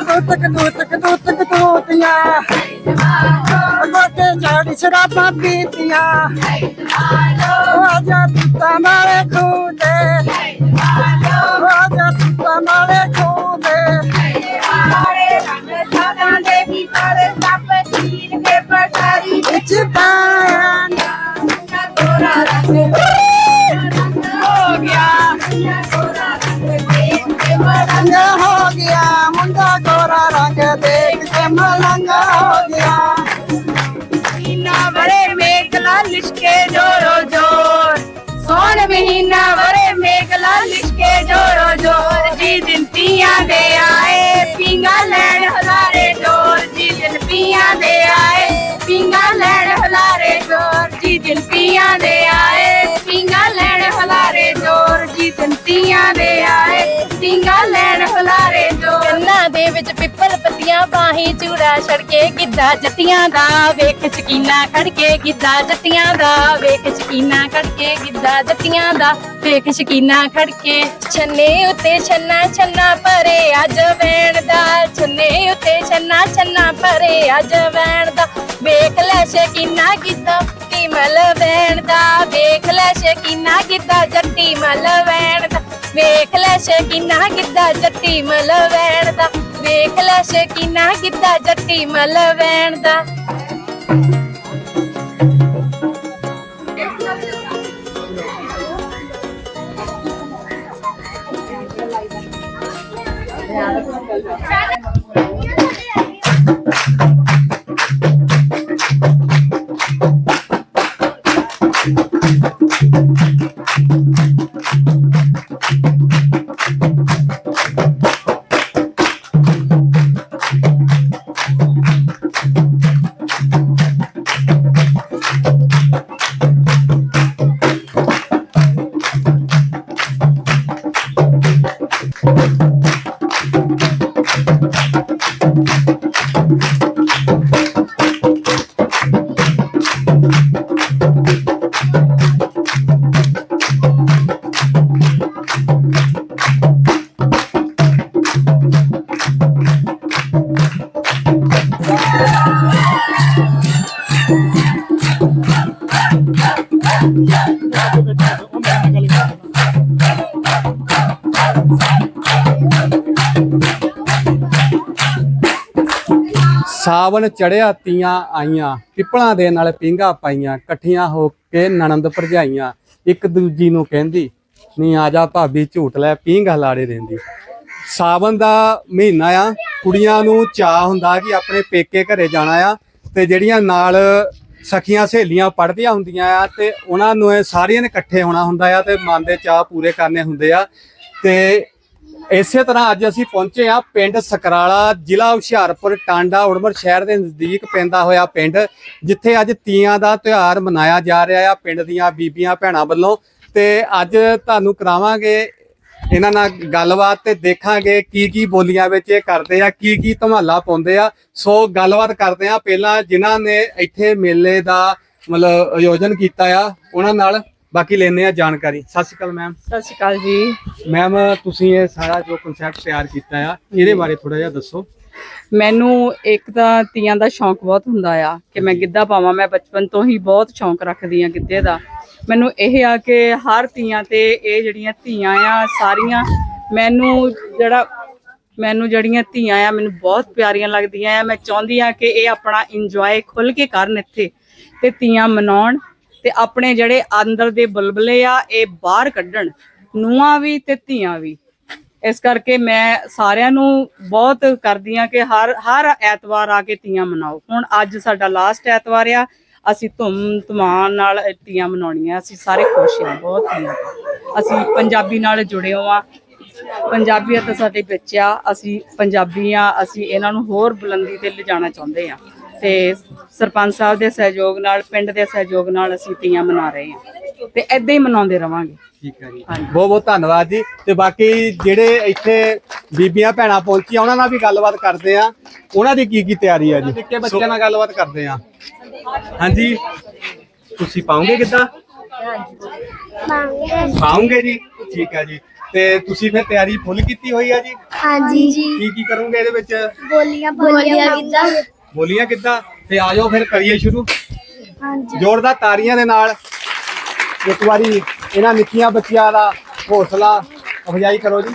ਦੁੱਤਕ ਦੁੱਤਕ ਦੁੱਤਕ ਦੂਤੀਆਂ ਗੋਤੇ ਝਾੜੀ ਸ਼ਰਾਬਾਂ ਪੀਤੀਆਂ ਉਹ ਆਜਾ ਤੁੱਤਾ ਨਾਲੇ ਖੂਦੇ ਉਹ ਆਜਾ ਲਿਸ਼ਕੇ ਜੋਰੋ ਜੋਰ। ਸੋਣ ਮਹੀਨਾ ਵਰੇ ਮੇਘਲਾ ਲਿਸ਼ਕੇ ਜੋਰੋ ਜੋਰ। ਜੀ ਦਿਨ ਪੀਆਂ ਦੇ ਆਏ ਪਿੰਗਾ ਲੈਣ ਹਲਾਰੇ ਜੋਰ। ਜੀ ਦਿਨ ਪੀਆਂ ਦੇ ਆਏ ਪਿੰਗਾ ਲੈਣ ਹਲਾਰੇ ਜੋਰ। ਜੀ ਦਿਨ ਪੀਆਂ ਦੇ ਆਏ ਪਿੰਗਾ ਲੈਣ ਹਲਾਰੇ ਜੋਰ। ਜੀ ਦਿਨ ਪੀਆਂ ਦੇ ਆਏ ਪਿੰਗਾ ਲੈਣ ਹਲਾਰੇ ਜੋਰ ਕੰਨਾਂ ਦੇ ਵਿੱਚ ਪਿੱਪਲ ਪੱਤੀਆਂ ਬਾਹੀ ਚੂੜਾ ਛੜਕੇ ਗਿੱਧਾ ਜੱਟੀਆਂ ਦਾ ਵੇਖ, ਸ਼ਕੀਨਾ ਖੜਕੇ ਗਿੱਧਾ ਜੱਟੀਆਂ ਦਾ ਵੇਖ, ਸ਼ਕੀਨਾ ਖੜਕੇ ਗਿੱਧਾ ਜੱਟੀਆਂ ਦਾ ਵੇਖ, ਸ਼ਕੀਨਾ ਖੜਕੇ ਛੰਨੇ ਉੱਤੇ ਛੰਨਾ ਛੰਨਾ ਭਰੇ ਅੱਜ ਵੈਣ ਦਾ। ਛੰਨੇ ਉੱਤੇ ਛੰਨਾ ਛੰਨਾ ਭਰੇ ਅੱਜ ਵੈਣ ਦਾ। ਵੇਖ ਲੈ ਸ਼ਕੀਨਾ ਗਿੱਧਾ ਟੀ ਮਲ ਵੈਣ ਦਾ। ਵੇਖ ਲੈ ਸ਼ਕੀਨਾ ਗਿੱਧਾ ਜੱਟੀ ਮਲ ਵੈਣ ਦਾ। ਵੇਖ ਲੈ ਸ਼ਕੀਨਾ ਗਿੱਧਾ ਜੱਟੀ ਮਲ ਦਾ। ਵੇਖ ਲੈ ਸ਼ਕੀਨਾ ਗਿੱਧਾ ਜੱਟੀ ਮਲ ਵੈਣ ਦਾ। ਸਾਵਣ ਚੜਿਆ ਤੀਆਂ ਆਈਆਂ, ਪਿੱਪਲਾਂ ਦੇ ਨਾਲ ਪਿੰਗਾ ਪਾਈਆਂ, ਇਕੱਠੀਆਂ ਹੋ ਕੇ ਨਣੰਦ ਭਰਜਾਈਆਂ, ਇੱਕ ਦੂਜੀ ਨੂੰ ਕਹਿੰਦੀ, ਨੀ ਆ ਜਾ ਭਾਬੀ ਝੂਟ ਲੈ ਪੀਂਗ ਲਾੜੇ ਦਿੰਦੀ। ਸਾਵਣ ਦਾ ਮਹੀਨਾ ਆ, ਕੁੜੀਆਂ ਨੂੰ ਚਾਹ ਹੁੰਦਾ ਕਿ ਆਪਣੇ ਪੇਕੇ ਘਰੇ ਜਾਣਾ ਆ ਤੇ ਜਿਹੜੀਆਂ ਨਾਲ ਸਖੀਆਂ ਸਹੇਲੀਆਂ ਪੜ੍ਹਦੀਆਂ ਹੁੰਦੀਆਂ ਆ ਤੇ ਉਹਨਾਂ ਨੂੰ ਇਹ ਸਾਰੀਆਂ ਨੇ ਇਕੱਠੇ ਹੋਣਾ ਹੁੰਦਾ ਆ ਤੇ ਮਨ ਦੇ ਚਾਹ ਪੂਰੇ ਕਰਨੇ ਹੁੰਦੇ ਆ ਤੇ ਇਸੇ ਤਰ੍ਹਾਂ ਅੱਜ ਅਸੀਂ ਪਹੁੰਚੇ ਆ ਪਿੰਡ ਸਕਰਾਲਾ, ਜ਼ਿਲ੍ਹਾ ਹੁਸ਼ਿਆਰਪੁਰ, ਟਾਂਡਾ, ਉੜਮਰ ਸ਼ਹਿਰ ਦੇ ਨਜ਼ਦੀਕ ਪੈਂਦਾ ਹੋਇਆ ਪਿੰਡ, ਜਿੱਥੇ ਅੱਜ ਤੀਆਂ ਦਾ ਤਿਉਹਾਰ ਮਨਾਇਆ ਜਾ ਰਿਹਾ ਆ ਪਿੰਡ ਦੀਆਂ ਬੀਬੀਆਂ ਭੈਣਾਂ ਵੱਲੋਂ। ਤੇ ਅੱਜ ਤੁਹਾਨੂੰ ਕਰਾਵਾਂਗੇ ਇਹਨਾਂ ਨਾਲ ਗੱਲਬਾਤ ਤੇ ਦੇਖਾਂਗੇ ਕੀ ਕੀ ਬੋਲੀਆਂ ਵਿੱਚ ਇਹ ਕਰਦੇ ਆ, ਕੀ ਕੀ ਧਮਾਲਾ ਪਾਉਂਦੇ ਆ। ਸੋ ਗੱਲਬਾਤ ਕਰਦੇ ਆ, ਪਹਿਲਾਂ ਜਿਨ੍ਹਾਂ ਨੇ ਇੱਥੇ ਮੇਲੇ ਦਾ ਮਤਲਬ ਆਯੋਜਨ ਕੀਤਾ ਆ, ਉਹਨਾਂ ਨਾਲ ਬਾਕੀ ਲੈਣੇ ਆ ਜਾਣਕਾਰੀ। ਸਤਿ ਸ਼੍ਰੀ ਅਕਾਲ ਮੈਮ ਸਤਿ ਸ਼੍ਰੀ ਅਕਾਲ ਜੀ। ਮੈਮ ਤੁਸੀਂ ਇਹ ਸਾਰਾ ਜੋ ਕਨਸੈਪਟ ਤਿਆਰ ਕੀਤਾ ਆ ਇਹਦੇ ਬਾਰੇ ਥੋੜਾ ਜਿਹਾ ਦੱਸੋ। ਮੈਨੂੰ ਇੱਕ ਤਾਂ ਤੀਆਂ ਦਾ ਸ਼ੌਂਕ ਬਹੁਤ ਹੁੰਦਾ ਆ ਕਿ ਮੈਂ ਗਿੱਧਾ ਪਾਵਾਂ। ਮੈਂ ਬਚਪਨ ਤੋਂ ਹੀ ਬਹੁਤ ਸ਼ੌਂਕ ਰੱਖਦੀ ਆ ਗਿੱਧੇ ਦਾ। ਮੈਨੂੰ ਇਹ ਆ ਕਿ ਹਰ ਤੀਆਂ ਤੇ ਇਹ ਜਿਹੜੀਆਂ ਧੀਆਂ ਆ ਸਾਰੀਆਂ ਮੈਨੂੰ ਜਿਹੜਾ ਮੈਨੂੰ ਜਿਹੜੀਆਂ ਧੀਆਂ ਆ ਮੈਨੂੰ ਬਹੁਤ ਪਿਆਰੀਆਂ ਲੱਗਦੀਆਂ ਆ। ਮੈਂ ਚਾਹੁੰਦੀ ਆ ਕਿ ਇਹ ਆਪਣਾ ਇੰਜੋਏ ਖੁੱਲ ਕੇ ਕਰਨ ਇੱਥੇ ਤੇ ਤੀਆਂ ਮਨਾਉਣ। ਤੇ ਆਪਣੇ ਜਿਹੜੇ ਅੰਦਰ ਦੇ ਬੁਲਬਲੇ ਆ, ਇਹ ਬਾਹਰ ਕੱਢਣ, ਨੂੰਹਾਂ ਵੀ ਤੇ ਧੀਆਂ ਵੀ। ਇਸ ਕਰਕੇ ਮੈਂ ਸਾਰਿਆਂ ਨੂੰ ਬਹੁਤ ਕਰਦੀ ਆ ਕਿ ਹਰ ਹਰ ਐਤਵਾਰ ਆ ਕੇ ਤੀਆਂ ਮਨਾਓ। ਹੁਣ ਅੱਜ ਸਾਡਾ ਲਾਸਟ ਐਤਵਾਰ ਆ, ਅਸੀਂ ਧੁੰਮ ਧਮਾਨ ਨਾਲ ਇਹ ਤੀਆਂ ਮਨਾਉਣੀਆਂ। ਅਸੀਂ ਸਾਰੇ ਖੁਸ਼ ਹਾਂ, ਬਹੁਤ ਤੀਆਂ ਅਸੀਂ ਪੰਜਾਬੀ ਨਾਲ ਜੁੜੇ ਆ ਪੰਜਾਬੀਅਤ ਸਾਡੇ ਵਿੱਚ ਆ, ਅਸੀਂ ਪੰਜਾਬੀ ਆ, ਅਸੀਂ ਇਹਨਾਂ ਨੂੰ ਹੋਰ ਬੁਲੰਦੀ ਤੇ ਲਿਜਾਣਾ ਚਾਹੁੰਦੇ ਆ। ਤੇ ਸਰਪੰਚ ਸਾਹਿਬ ਦੇ ਸਹਿਯੋਗ ਨਾਲ ਪਿੰਡ ਦੇ ਸਹਿਯੋਗ ਨਾਲ ਅਸੀਂ ਤੀਆਂ ਮਨਾ ਰਹੇ ਹਾਂ। ਤੇ ਐਦਾਂ ਹੀ ਮਨਾਉਂਦੇ ਰਵਾਂਗੇ। ਠੀਕ ਹੈ ਜੀ। ਬਹੁਤ ਬਹੁਤ ਧੰਨਵਾਦ ਜੀ। ਤੇ ਬਾਕੀ ਜਿਹੜੇ ਇੱਥੇ ਬੀਬੀਆਂ ਭੈਣਾਂ ਪਹੁੰਚੀਆਂ ਉਹਨਾਂ ਨਾਲ ਵੀ ਗੱਲਬਾਤ ਕਰਦੇ ਆ ਉਹਨਾਂ ਦੀ ਕੀ ਕੀ ਤਿਆਰੀ ਆ ਜੀ? ਨਿੱਕੇ ਬੱਚਿਆਂ ਨਾਲ ਗੱਲਬਾਤ ਕਰਦੇ ਆ ਹਾਂਜੀ। ਤੁਸੀਂ ਪਾਉਂਗੇ ਕਿੱਦਾਂ? ਪਾਉਂਗੇ ਜੀ? ਠੀਕ ਹੈ ਜੀ। ਤੇ ਤੁਸੀਂ ਫਿਰ ਤਿਆਰੀ ਫੁੱਲ ਕੀਤੀ ਹੋਈ ਆ ਜੀ? ਹਾਂਜੀ। ਕੀ ਕੀ ਕਰੋਗੇ ਇਹਦੇ ਵਿੱਚ? ਬੋਲੀਆਂ ਬੋਲੀਆਂ ਕਿੱਦਾਂ? ਬੋਲੀਆਂ ਕਿੱਦਾਂ? ਤੇ ਆ ਜਾਓ ਫਿਰ ਕਰੀਏ ਸ਼ੁਰੂ। ਹਾਂਜੀ। ਜ਼ੋਰਦਾਰ ਤਾੜੀਆਂ ਦੇ ਨਾਲ ਇੱਕ ਵਾਰੀ ਇਹਨਾਂ ਨਿੱਕੀਆਂ ਬੱਚੀਆਂ ਦਾ ਹੌਸਲਾ ਅਫਜ਼ਾਈ ਕਰੋ ਜੀ।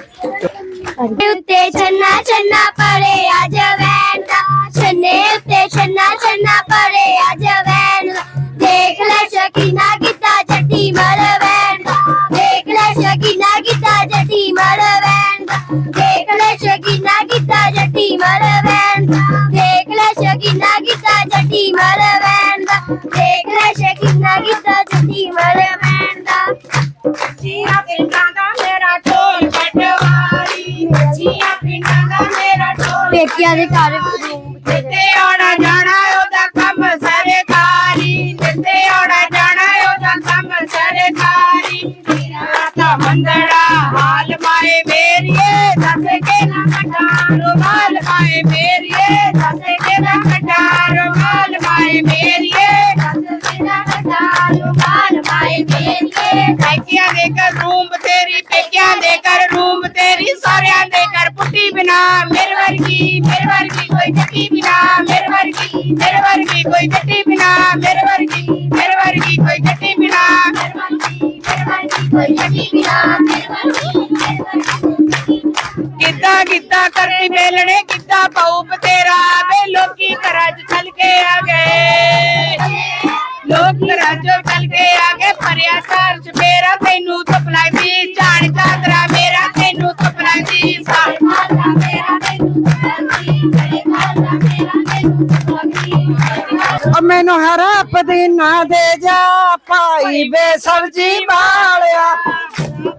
ਉੱਤੇ ਛੰਨਾ ਛੰਨਾ ਪੜੇ ਅੱਜ ਵੈਨ ਦਾ। ਛੰਨੇ ਉੱਤੇ ਛੰਨਾ ਛੰਨਾ ਪੜੇ ਅੱਜ ਵੈਨ ਦਾ। ਦੇਖ ਲੈ ਸ਼ਕੀਨਾ ਕਿੱਦਾਂ ਜੱਟੀ ਮਰ ਵੈਨ ਦਾ। ਦੇਖ ਲੈ ਸ਼ਕੀਨਾ ਕਿੱਦਾਂ ਜੱਟੀ ਮਰ ਦਾ ਦੇਖ ਲੈ ਕਿੱਦਾਂ ਜੱਟੀ ਦੇਖ ਕਿੱਦਾਂ ਜੱਟੀ ਦੇਖ ਕਿੱਦਾਂ ਜੱਟੀ ਦਾ। ਜੀਆਂ ਪਿੰਡਾਂ ਦਾ ਮੇਰਾ ਢੋਲ ਪਟਵਾਰੀ। ਜੀਆਂ ਪਿੰਡਾਂ ਦਾ ਮੇਰਾ ਢੋਲ ਪੇਕਿਆਂ ਦੇ ਘਰ ਜਿੱਤੇ ਆਉਣਾ ਕਿੱਦਾਂ ਮੇਲਣੇ ਕਿੱਦਾਂ ਪਾਉ ਤੇਰਾ ਵੇ, ਲੋਕੀ ਘਰਾਂ ਚ ਚੱਲ ਕੇ ਆ ਗਏ। ਲੋਕ ਘਰਾਂ ਚੋਂ ਚੱਲ ਕੇ ਆ ਗਏ ਪਰਿਆ ਘਰ ਚ ਮੇਰਾ, ਤੈਨੂੰ ਸੁਪਨਾ ਲੱਗਦੀ ਝਾੜ ਚਾਦਰਾ ਮੇਰਾ, ਤੈਨੂੰ ਸੁਪਨਾ ਲੱਗਦੀ ਸਾਲ ਮੇਰਾ, ਤੈਨੂੰ ਧੁੱਪ ਲੱਗਦੀ ਮੇਰਾ, ਤੈਨੂੰ ਧੁੱਪ ਮੈਨੂੰ ਹਰਾ ਪਦੀਨਾ ਦੇ ਜਾ ਭਾਈ ਬੇ ਸਬਜੀ ਵਾਲਿਆ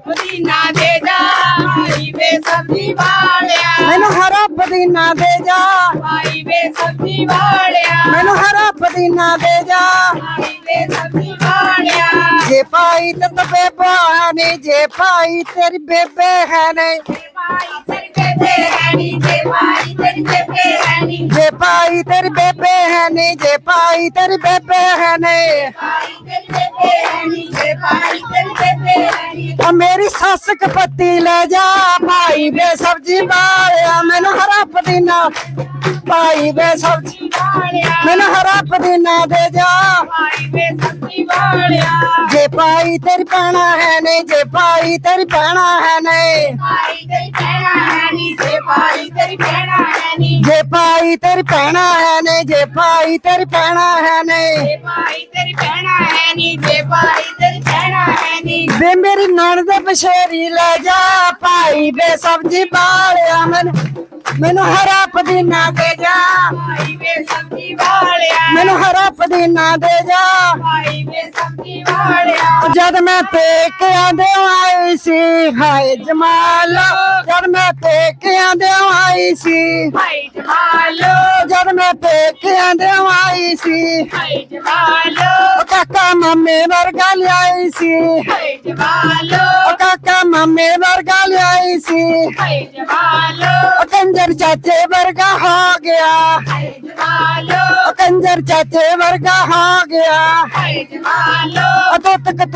ਪੁਦੀਨਾ ਦੇ ਜਾ, ਭਾਈ ਵੇ ਸਬਜ਼ੀ ਵਾਲਿਆ। ਮੈਨੂੰ ਹਰਾ ਪਦੀਨਾ ਦੇ ਜਾ। ਭਾਈ ਵੇ ਸਬਜ਼ੀ ਵਾਲਿਆ ਮੈਨੂੰ ਹਰਾ ਪਦੀਨਾ ਦੇ ਜਾ। ਭਾਈ ਵੇ ਸਬਜ਼ੀ ਵਾਲਿਆ ਜੇ ਭਾਈ ਤੇ ਬੇਬਾ ਨਹੀਂ ਜੇ ਭਾਈ ਤੇਰੀ ਬੇਬੇ ਹੈ ਨਹੀਂ। ਭਾਈ ਤੇਰੇ ਬੇਬੇ ਰਾਣੀ ਤੇ ਭਾਈ ਤੇਰੇ ਜੇ ਭਾਈ ਤੇਰੀ ਬੇਬੇ ਹੈ ਨਹੀਂ ਜੇ ਭਾਈ ਤੇਰੀ ਬੇਬੇ ਹੈ ਰਾਣੀ ਤੇ ਮੇਰੀ ਸੱਸ ਕਪੱਤੀ ਲੈ ਜਾ ਭਾਈ ਬੇ ਸਬਜੀ ਵਾਲਿਆ ਮੈਨੂੰ ਹਰਾ ਪਦੀਨਾ ਭਾਈ ਬੇ ਸਬਜੀ ਵਾਲਿਆ। ਮੈਨੂੰ ਹਰਾ ਪਦੀਨਾ ਦੇ ਜਾ। ਵੇ ਜੇ ਭਾਈ ਤੇਰੀ ਭੈਣਾ ਹੈ ਨਹੀਂ ਜੇ ਭਾਈ ਤੇਰੀ ਭੈਣਾ ਹੈ ਨਹੀਂ ਭਾਈ ਤੇਰੀ ਭੈਣਾ ਹੈ ਨੀ ਤੇ ਭਾਈ ਤੇਰੀ ਭੈਣਾ ਹੈ ਨੀ। ਜੇ ਭਾਈ ਤੇਰੀ ਭੈਣਾ ਹੈ ਨਹੀਂ ਜੇ ਭਾਈ ਤੇਰੀ ਭੈਣਾ ਹੈ ਨਹੀਂ ਤੇ ਭਾਈ ਤੇਰੀ ਭੈਣਾ ਹੈ ਨੀ ਤੇ ਭਾਈ ਤੇਰੀ ਭੈਣਾ ਹੈ ਨੀ। ਵੇ ਮੇਰੀ ਨਣਦ ਬਸ਼ੇਰੀ ਲੈ ਜਾ ਭਾਈ ਬੇ ਸਬਜੀ ਬਾਲਿਆ ਮੈਨੂੰ। ਮੈਨੂੰ ਹਰਾ ਪਦੀਨਾ ਦੇ ਜਾ। ਭਾਈ ਵੇ ਸਬਜ਼ੀ ਵਾਲਿਆ। ਮੈਨੂੰ ਹਰਾ ਪਦੀਨਾ ਦੇ ਜਾ। ਭਾਈ ਵੇ ਸਬਜ਼ੀ ਵਾਲਿਆ। ਜਦ ਮੈਂ ਪੇਕਿਆਂ ਦੇ ਆਈ ਸੀ ਹਾਏ ਜਮਾਲ। ਜਦ ਮੈਂ ਪੇਕਿਆਂ ਦੇ ਆਈ ਸੀ। ਭਾਈ ਜਮਾਲੋ। ਜਦ ਮੈਂ ਪੇਕਿਆਂ ਦੇ ਆਈ ਸੀ। ਭਾਈ ਜਮਾਲੋ। ਕਾਕਾ ਮੰਮੇ ਵਰਗਾ ਲਿਆਈ ਸੀ। ਭਾਈ ਜਮਾਲੋ। ਕਾਕਾ ਮੰਮੇ ਵਰਗਾ ਲਿਆਈ ਸੀ। ਭਾਈ ਜਮਾਲੋ। ਉਹ ਕੰਜਰ ਚਾਚੇ ਵਰਗਾ ਹੋ ਗਿਆ ਭਾਈ ਜਮਾਲੋ ਉਹ ਕੰਜਰ ਚਾਚੇ ਵਰਗਾ ਹੋ ਗਿਆ ਭਾਈ ਜਮਾਲੋ ਉਹ ਤੁੱਤਕ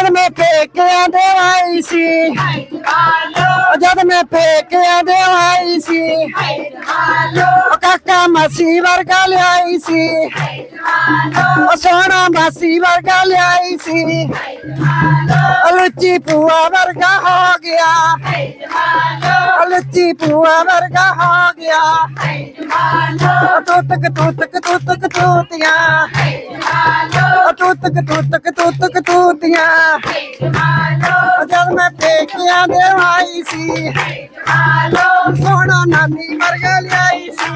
ਤੁੱਤਕ ਤੁੱਤਕ ਤੂਤੀਆਂ ਭਾਈ ਜਮਾਲੋ ਉਹ ਤੁੱਤਕ ਤੁੱਤਕ ਤੁੱਤਕ ਤੂਤੀਆਂ ਜਮਾਲੋ ਜਦ ਮੈਂ ਪੇਕਿਆਂ ਦੇ ਆਈ ਸੀ ਭਾਈ ਜਮਾਲੋ ਉਹ ਜਦ ਮੈਂ ਪੇਕਿਆਂ ਦੇ ਆਈ ਸੀ ਭਾਈ ਜਮਾਲੋ ਉਹ ਕਾਕਾ ਮਾਸੀ ਵਰਗਾ ਲਿਆਈ ਸੀ ਭਾਈ ਜਮਾਲੋ ਉਹ ਸੋਹਣਾ ਮਾਸੀ ਵਰਗਾ ਲਿਆਈ ਸੀ ਭਾਈ ਜਮਾਲੋ ਉਹ ਲੁੱਚੀ ਪੂਆ ਵਰਗਾ ਹੋ ਗਿਆ ਭਾਈ ਜਮਾਲੋ ਉਹ ਲੁੱਚੀ ਪੂਆ ਵਰਗਾ ਹੋ ਗਿਆ ਭਾਈ ਜਮਾਲੋ ਉਹ ਤੁੱਤਕ ਤੁੱਤਕ ਤੁੱਤਕ ਤੂਤੀਆਂ ਭਾਈ ਤੂਤੀਆਂ। ਭਾਈ ਜਦ ਮੈਂ ਪੇਕਿਆਂ ਦੇ ਆਈ ਸੀ, ਸੋਹਣਾ ਨਾਨੀ ਵਰਗਾ ਲਿਆਈ ਸੀ।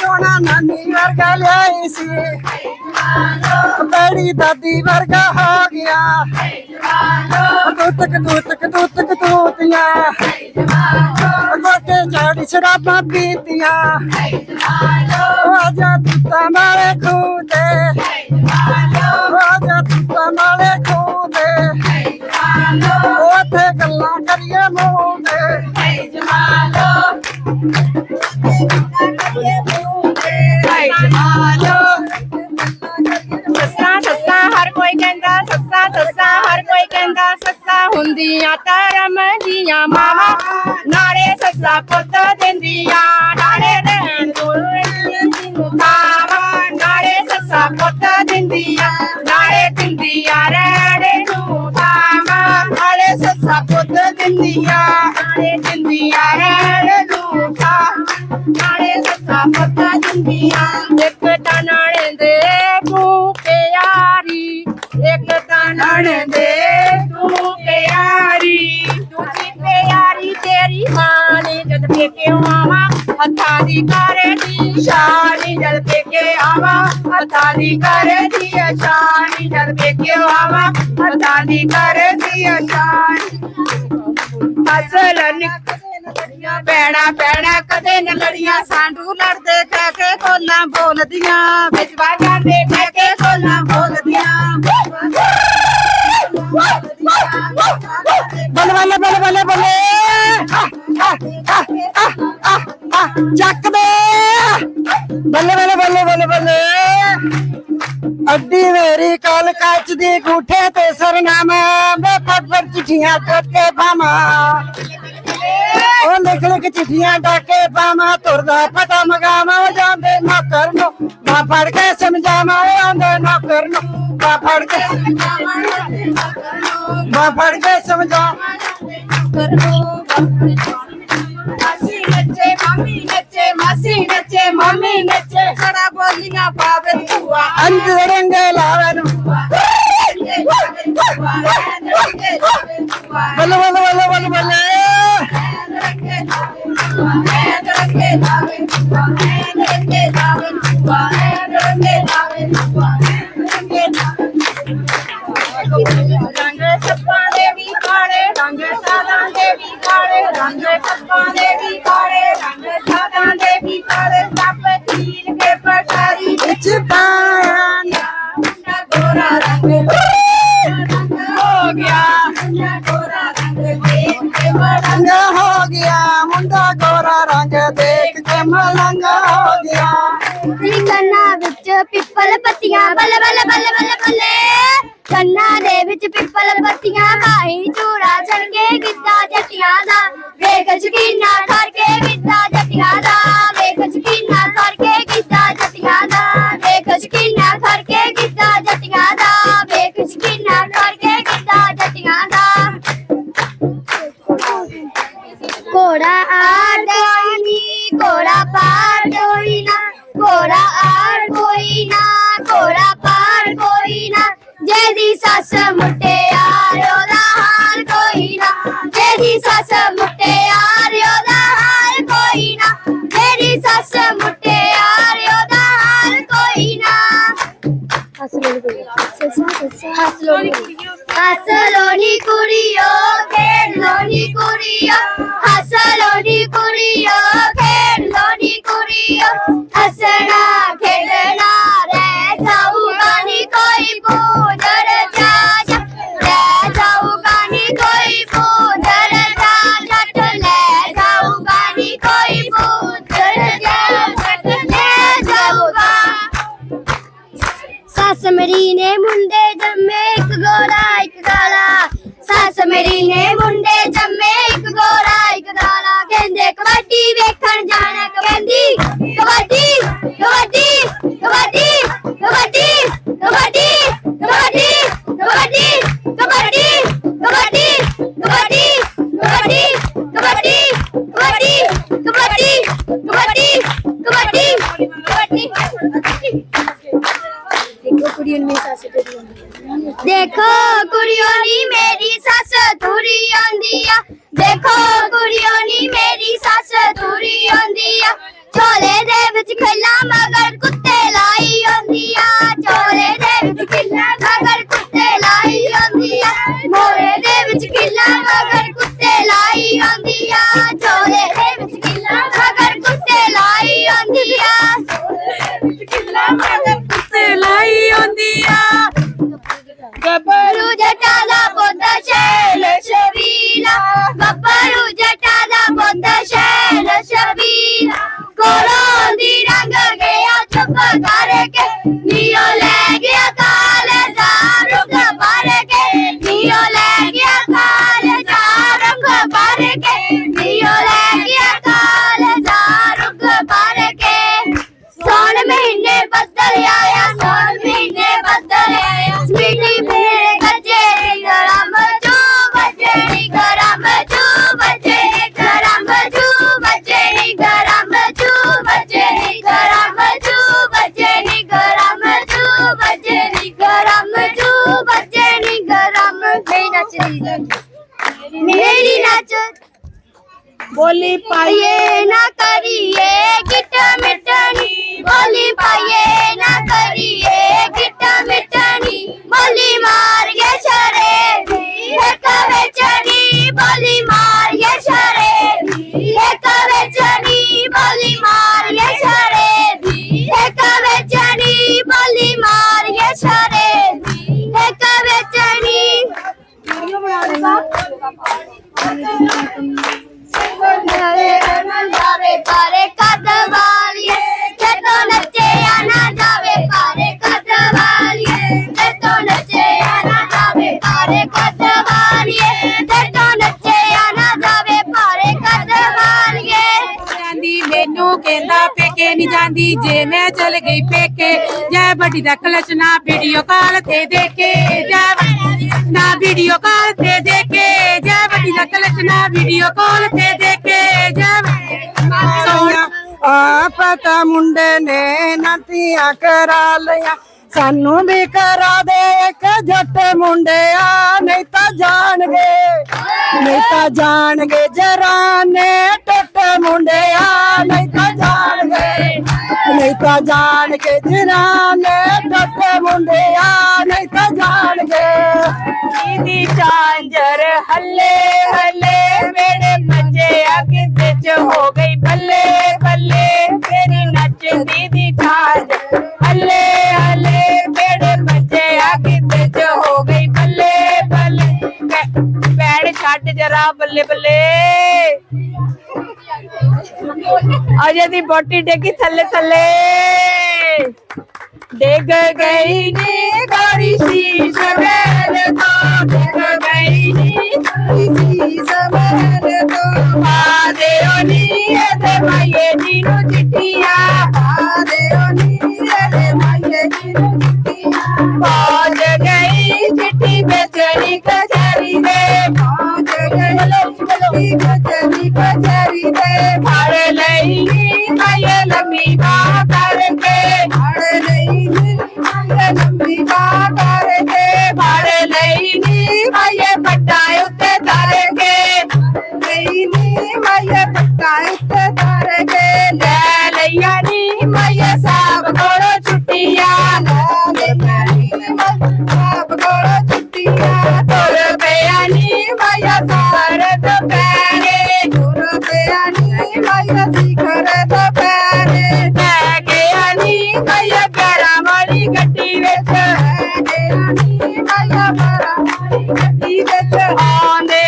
ਸੋਹਣਾ ਨਾਨੀ ਵਰਗਾ ਲਿਆਈ ਸੀ। ਬੜੀ ਦਾਦੀ ਵਰਗਾ ਹੋ ਗਿਆ। ਭਾਈ ਜਮਾਲੋ ਤੁੱਤਕ ਤੁੱਤਕ ਤੁੱਤਕ ਤੂਤੀਆਂ। ਭਾਈ ਜਮਾਲੋ ਗੋਟੇ ਝਾੜੀ ਸ਼ਰਾਬਾਂ ਪੀਤੀਆਂ। ਭਾਈ ਜਮਾਲੋ ਉਹ ਆਜਾ ਤੁੱਤਾ ਖੂਦੇ ਰਾਜਾ ਤੁਤਾਂ ਨਾਲੇ ਖੋਦੇ ਉੱਥੇ ਗੱਲਾਂ ਕਰੀਏ ਮੋਦੇ ਜਮਾਲੋ ਸੱਸਾ ਸੱਸਾ ਹਰ ਕੋਈ ਕਹਿੰਦਾ ਸੱਸਾ ਸੱਸਾ ਹਰ ਕੋਈ ਕਹਿੰਦਾ ਸੱਸਾ ਹੁੰਦੀਆਂ ਤਾਂ ਰਮਦੀਆਂ ਮਾਵਾ हताली कर दिया शानी जल देखे हवा हताली कर दिया शानी फ़सल चक दे बल्ले बल्ले बल्ले बल्ले बल्ले ਅੱਡੀ ਮੇਰੀ ਕਾਲ ਕੱਚ ਦੀ ਗੂਠੇ ਤੇ ਸਰਨਾਮਾ ਮੈਂ ਫਟ ਫਟ ਚਿੱਠੀਆਂ ਕੱਟ ਕੇ ਉਹ ਲਿਖ ਲਿਖ ਚਿੱਠੀਆਂ ਡਾਕੇ ਪਾਵਾਂ, ਤੁਰਦਾ ਪਤਾ ਮਗਾਵਾਂ, ਜਾਂਦੇ ਨੌਕਰ ਨੂੰ ਮੈਂ ਫੜ ਕੇ ਸਮਝਾਵਾਂ ਆਂਦੇ ਨੌਕਰ ਨੂੰ ਮੈਂ ਫੜ ਕੇ ਮੈਂ ਫੜ ਕੇ ਸਮਝਾਵਾਂ। ਮਾਸੀ ਨੱਚੇ, ਮਾਮੀ ਨੱਚੇ ਨੱਚੇ, ਮਾਮੀ ਨੱਚੇ, ਖੜਾ ਬੋਲੀਆਂ ਪਾਵੇ। அஞ்சு தடங்கள் ஆவணும் வல்ல வல்ல வல்ல வல்ல வல்ல ਦੇਖ ਹੋ ਗਿਆ। ਮੁੰਡਾ ਗੋਰਾ ਰੰਗ ਦੇਖ ਕੇ ਮਲੰਗ ਹੋ ਗਿਆ। ਨੀ ਕੰਨਾਂ ਵਿੱਚ ਪਿੱਪਲ ਪੱਤੀਆਂ, ਬੱਲੇ ਬੱਲੇ ਬੱਲੇ ਬੱਲੇ ਬੱਲੇ। ਕੰਨਾਂ ਦੇ ਵਿੱਚ ਪਿੱਪਲ ਪੱਤੀਆਂ ਮਾਹੀ ਚੂੜਾ ਚੜ ਕੇ ਗਿੱਧਾ ਜੱਟੀਆਂ ਦਾ। ਵੇਖ ਸ਼ਕੀਨਾ ਕਰਕੇ ਗਿੱਧਾ ਜੱਟੀਆਂ ਦਾ। ਵੇਖ ਸ਼ਕੀਨਾ ਕਰਕੇ ਗਿੱਧਾ ਜੱਟੀਆਂ ਦਾ। ਵੇਖ ਸ਼ਕੀਨਾ ਕਰਕੇ ਗਿੱਧਾ ਜੱਟੀਆਂ ਦਾ। ਵੇਖ ਸ਼ਕੀਨਾ ਕਰਕੇ ਗਿੱਧਾ ਜੱਟੀਆਂ ਦਾ। घोड़ा आर कोई नी घोड़ा पार कोई ना घोड़ा आर कोई ना घोड़ा पार कोई ना जेदी सस मुटे यार ओदा हार कोई ना जेदी सस मुटे यार ओदा हार कोई ना जेदी सस मुटे यार ओदा हार कोई ना हसलो नी कुड़ियो লনি করিয়া হাসা লনি করিয়া খেল লনি করিয়া হাসনা খেলনা রে যাও কানি কইব দর যা রে যাও কানি কইব দর যা জট লে যাও কানি কইব দর যা জট লে যাও सास मेरी ने मुंडे जमे एक गोरा एक काला सास मेरी ने ਆ ਦੇਖੋ ਕੁੜੀਓ ਨੀ ਮੇਰੀ ਸੱਸ ਦੂਰੀ ਆਉਂਦੀ ਆ। ਝੋਲੇ ਦੇ ਵਿੱਚ ਖੱਲਾ ਮਗਰ ਮੇਰੀ ਨੱਚ ਬੋਲੀ ਪਾਈਏ ਪਾਈਏ ਨਾ ਕਰੀਏ ਗਿੱਟ ਮਿਟਣੀ ਬੋਲੀ ਪਾਈਏ ਨਾ ਕਰੀਏ ਗਿੱਟ ਮਿਟਣੀ ਬੋਲੀ ਮਾਰ ਕੇ ਛੜੇ ਦੀ ਇੱਕ ਵੇਚਣੀ ਬੋਲੀ ਜੈ ਵੱਡੀ ਦਾ ਕਲਚ ਨਾ ਵੀਡੀਓ ਕਾਲ ਤੇ ਦੇਖੇ ਜੈ ਨਾ ਵੀਡੀਓ ਕਾਲ ਤੇ ਦੇਖੇ ਜੈ ਵੱਡੀ ਦਾ ਕਲਚ ਨਾ ਵੀਡੀਓ ਕਾਲ ਤੇ ਦੇਖੇ ਜੈ ਆ ਪਤਾ ਮੁੰਡੇ ਨੇ ਨਤੀਆਂ ਕਰਾ ਲਿਆ ਸਾਨੂੰ ਵੀ ਕਰਾ ਦੇ ਇੱਕ ਜੱਟ ਮੁੰਡਿਆ, ਨਹੀਂ ਤਾਂ ਜਾਣਗੇ। ਨਹੀਂ ਤਾਂ ਜਾਣਗੇ, ਜਰਾਨੇ ਟੱਟ ਨਹੀਂ ਤਾਂ ਜਾਣਗੇ ਜਰਾਨੇ ਟੱਟ ਮੁੰਡਿਆ, ਨਹੀਂ ਤਾਂ ਜਾਣਗੇ। ਦੀ ਚਾਂਜਰ ਹੱਲੇ ਹੱਲੇ ਮੇਰੇ ਬੱਚੇ ਅੱਗੇ ਚ ਹੋ ਗਈ ਬੱਲੇ ਬੱਲੇ। ਤੇਰੀ ਨੱਚਦੀ ਦੀ ਚਾਂਜਰ ਹੱਲੇ ਹੱਲੇ ਮੇਰੇ ਬੱਚੇ ਅੱਗੇ ਚ ਹੋ ਗਈ ਬੱਲੇ ਬੱਲੇ। ਛੱਡ ਜਰਾ ਬੱਲੇ ਬੱਲੇ। ਅਜੇ ਦੀ ਬੋਟੀ ਡੇਗੀ ਥੱਲੇ ਥੱਲੇ। ਡਿੱਗ ਗਈ ਨੀ ਗੋਰੀ ਸ਼ੀਸ਼ ਮਹਿਲ ਤੋਂ, ਡਿੱਗ ਗਈ ਨੀ। ਨੀ ਮਾਈਏ ਸਾਹਿਬ ਕੋਲੋਂ ਛੁੱਟੀਆਂ ਲੈ ਲਈਆਂ ਨੀ ਮਾਈਏ ਸਾਹਿਬ ਕੋਲੋਂ ਛੁੱਟੀਆਂ। ਤੁਰ ਪਿਆ ਨੀ ਮਾਈਆ ਸਾਰ ਦੁਪਹਿਰੇ ਤੁਰ ਪਿਆ ਨੀ ਮਾਈਆ ਸਿਖਰ ਦੁਪਹਿਰੇ ਲੈ ਗਿਆ ਨੀ ਮਾਈਆ ਘਰਾਂ ਵਾਲੀ ਗੱਡੀ ਵਿੱਚ ਲੈ ਗਿਆ ਨੀ ਮਾਈਆ ਘਰਾਂ ਵਾਲੀ ਗੱਡੀ ਵਿੱਚ। ਆਉਂਦੇ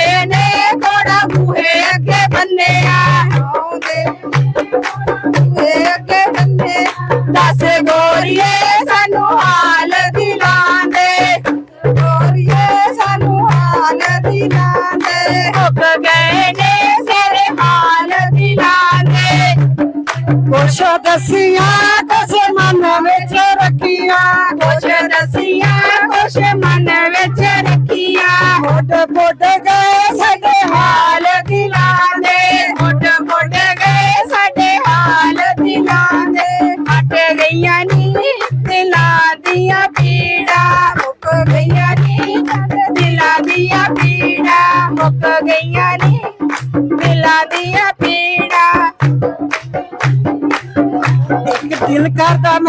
así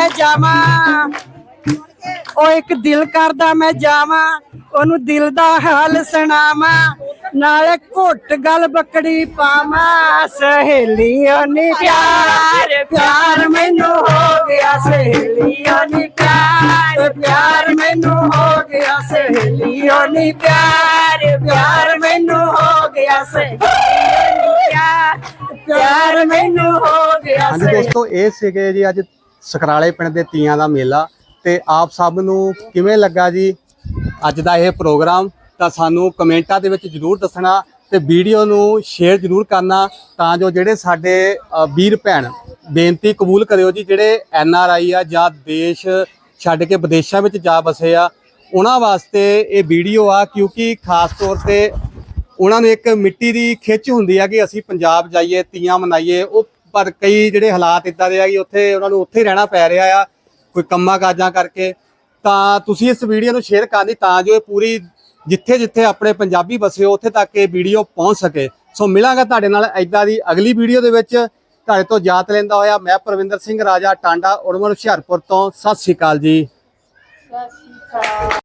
ਮੈਂ ਜਾਵਾਂ। ਉਹ ਇੱਕ ਦਿਲ ਕਰਦਾ ਮੈਂ ਜਾਵਾਂ। ਉਹਨੂੰ ਦਿਲ ਦਾ ਹਾਲ ਸੁਣਾਵਾਂ। ਨਾਲੇ ਘੁੱਟ ਗਲ ਬੱਕੜੀ ਪਾਵਾਂ। ਸਹੇਲੀਆਂ ਨੀ ਪਿਆਰ ਪਿਆਰ ਮੈਨੂੰ ਹੋ ਗਿਆ ਸਹੇਲੀਆਂ ਨੀ ਪਿਆਰ ਪਿਆਰ ਮੈਨੂੰ ਹੋ ਗਿਆ ਸਹੇਲੀਆਂ ਨੀ ਪਿਆਰ ਪਿਆਰ ਮੈਨੂੰ ਹੋ ਗਿਆ ਸਹੇਲੀਆਂ ਨੀ ਪਿਆਰ ਪਿਆਰ ਮੈਨੂੰ ਹੋ ਗਿਆ ਹਾਂਜੀ ਦੋਸਤੋ, ਇਹ ਸੀਗੇ ਜੀ ਅੱਜ ਸਕਰਾਲੇ ਪਿੰਡ ਦੇ ਤੀਆਂ ਦਾ ਮੇਲਾ ਤੇ ਆਪ ਸਭ ਨੂੰ ਕਿਵੇਂ ਲੱਗਾ ਜੀ? ਅੱਜ ਦਾ ਇਹ ਪ੍ਰੋਗਰਾਮ ਤਾਂ ਸਾਨੂੰ ਕਮੈਂਟਾਂ ਦੇ ਵਿੱਚ ਜਰੂਰ ਦੱਸਣਾ ਤੇ ਵੀਡੀਓ ਨੂੰ ਸ਼ੇਅਰ ਜਰੂਰ ਕਰਨਾ ਤਾਂ ਜੋ ਜਿਹੜੇ ਸਾਡੇ ਵੀਰ ਭੈਣ ਬੇਨਤੀ ਕਬੂਲ ਕਰਿਓ ਜੀ, ਜਿਹੜੇ ਐਨ ਆਰ ਆਈ ਆ ਜਾਂ ਦੇਸ਼ ਛੱਡ ਕੇ ਵਿਦੇਸ਼ਾਂ ਵਿੱਚ ਜਾ ਬਸੇ ਆ, ਉਹਨਾਂ ਵਾਸਤੇ ਇਹ ਵੀਡੀਓ ਆ ਕਿਉਂਕਿ ਖਾਸ ਤੌਰ ਤੇ ਉਹਨਾਂ ਨੂੰ ਇੱਕ ਮਿੱਟੀ ਦੀ ਖਿੱਚ ਹੁੰਦੀ ਆ ਕਿ ਅਸੀਂ ਪੰਜਾਬ ਜਾਈਏ, ਤੀਆਂ ਮਨਾਈਏ, ਉਹ ਪਰ ਕਈ ਜਿਹੜੇ ਹਾਲਾਤ ਇਦਾਂ ਦੇ ਆ ਕਿ ਉੱਥੇ ਉਹਨਾਂ ਨੂੰ ਉੱਥੇ ਹੀ ਰਹਿਣਾ ਪੈ ਰਿਹਾ ਆ, ਕੋਈ ਕੰਮਾਂ ਕਾਜਾਂ ਕਰਕੇ। ਤਾਂ ਤੁਸੀਂ ਇਸ ਵੀਡੀਓ ਨੂੰ ਸ਼ੇਅਰ ਕਰਨੀ ਤਾਂ ਜੋ ਇਹ ਪੂਰੀ ਜਿੱਥੇ ਜਿੱਥੇ ਆਪਣੇ ਪੰਜਾਬੀ ਵਸੇ ਉੱਥੇ ਤੱਕ ਇਹ ਵੀਡੀਓ ਪਹੁੰਚ ਸਕੇ। ਸੋ ਮਿਲਾਂਗਾ ਤੁਹਾਡੇ ਨਾਲ ਐਦਾਂ ਦੀ ਅਗਲੀ ਵੀਡੀਓ ਦੇ ਵਿੱਚ। ਤੁਹਾਡੇ ਤੋਂ ਜਾਤ ਲੈਂਦਾ ਹੋਇਆ ਮੈਂ ਪ੍ਰਵਿੰਦਰ ਸਿੰਘ, ਰਾਜਾ ਟਾਂਡਾ ਉੜਮਣ ਹੁਸ਼ਿਆਰਪੁਰ ਤੋਂ। ਸਤਿ ਸ਼੍ਰੀ ਅਕਾਲ ਜੀ।